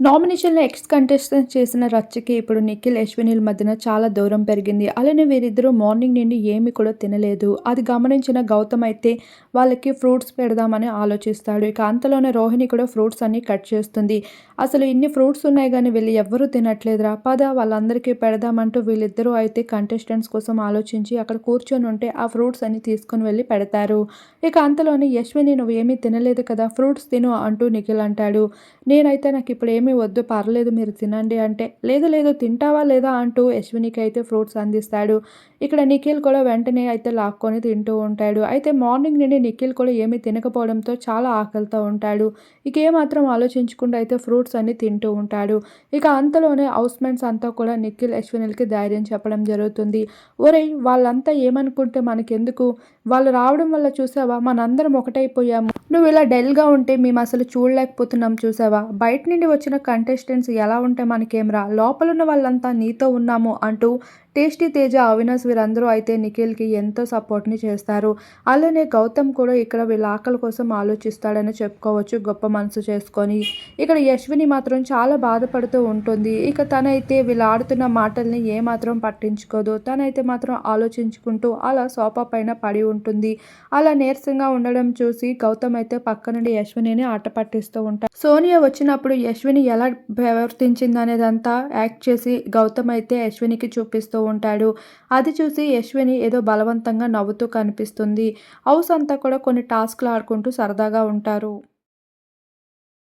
నామినేషన్లో X contestant చేసిన రచ్చకి ఇప్పుడు నిఖిల్ అశ్వినిల మధ్యన చాలా దూరం పెరిగింది. అలానే వీరిద్దరూ మార్నింగ్ నుండి ఏమి కూడా తినలేదు. అది గమనించిన గౌతమ్ అయితే వాళ్ళకి ఫ్రూట్స్ పెడదామని ఆలోచిస్తాడు. ఇక అంతలోనే రోహిణి కూడా ఫ్రూట్స్ అన్ని కట్ చేస్తుంది. అసలు ఇన్ని ఫ్రూట్స్ ఉన్నాయి కానీ వీళ్ళు ఎవ్వరూ తినట్లేదురా. పద వాళ్ళందరికీ పెడదామంటూ వీళ్ళిద్దరూ అయితే కంటెస్టెంట్స్ కోసం ఆలోచించి అక్కడ కూర్చొని ఉంటే ఆ ఫ్రూట్స్ అన్ని తీసుకుని వెళ్ళి పెడతారు. ఇక అంతలోనే యశ్విని నువ్వు ఏమీ తినలేదు కదా ఫ్రూట్స్ తిను అంటూ నిఖిల్ అంటాడు. నేనైతే నాకు ఇప్పుడు ఏమి వద్దు పర్లేదు మీరు తినండి అంటే లేదు లేదు తింటావా లేదా అంటూ యశ్వినికి అయితే ఫ్రూట్స్ అందిస్తాడు. ఇక్కడ నిఖిల్ కూడా వెంటనే అయితే లాక్కొని తింటూ ఉంటాడు. అయితే మార్నింగ్ నుండి నిఖిల్ కూడా ఏమీ తినకపోవడంతో చాలా ఆకలితో ఉంటాడు. ఇక ఏమాత్రం ఆలోచించకుండా అయితే ఫ్రూట్స్ అన్ని తింటూ ఉంటాడు. ఇక అంతలోనే హౌస్మెంట్స్ అంతా కూడా నిఖిల్ యశ్వినికి ధైర్యం చెప్పడం జరుగుతుంది. ఒరే వాళ్ళంతా ఏమనుకుంటే మనకెందుకు? వాళ్ళు రావడం వల్ల చూసావా? మనందరం ఒకటైపోయాము. నువ్వు ఇలా డల్గా ఉంటే మేము అసలు చూడలేకపోతున్నాం చూసావా? బయట నుండి వచ్చిన కంటెస్టెంట్స్ ఎలా ఉంటే మనకేంరా లోపల ఉన్న వాళ్ళంతా నీతో ఉన్నాము అంటూ టేస్టీ తేజ అవినాష్ వీరందరూ అయితే నిఖిల్కి ఎంతో సపోర్ట్ని చేస్తారు. అలానే గౌతమ్ కూడా ఇక్కడ వీళ్ళ ఆకలి కోసం ఆలోచిస్తాడని చెప్పుకోవచ్చు గొప్ప మనసు చేసుకొని. ఇక్కడ యశ్విని మాత్రం చాలా బాధపడుతూ ఉంటుంది. ఇక తనైతే వీళ్ళు ఆడుతున్న మాటల్ని ఏమాత్రం పట్టించుకోదు. తనైతే మాత్రం ఆలోచించుకుంటూ అలా సోఫా పైన పడి ఉంటుంది. అలా నీరసంగా ఉండడం చూసి గౌతమ్ అయితే పక్క నుండి యశ్వినిని ఆట పట్టిస్తూ ఉంటాడు. సోనియా వచ్చినప్పుడు యశ్విని ఎలా ప్రవర్తించింది అనేదంతా యాక్ట్ చేసి గౌతమ్ అయితే యశ్వినికి చూపిస్తూ ఉంటాడు. అది చూసి యశ్విని ఏదో బలవంతంగా నవ్వుతూ కనిపిస్తుంది. హౌస్ అంతా కూడా కొన్ని టాస్క్లు ఆడుకుంటూ సరదాగా ఉంటారు.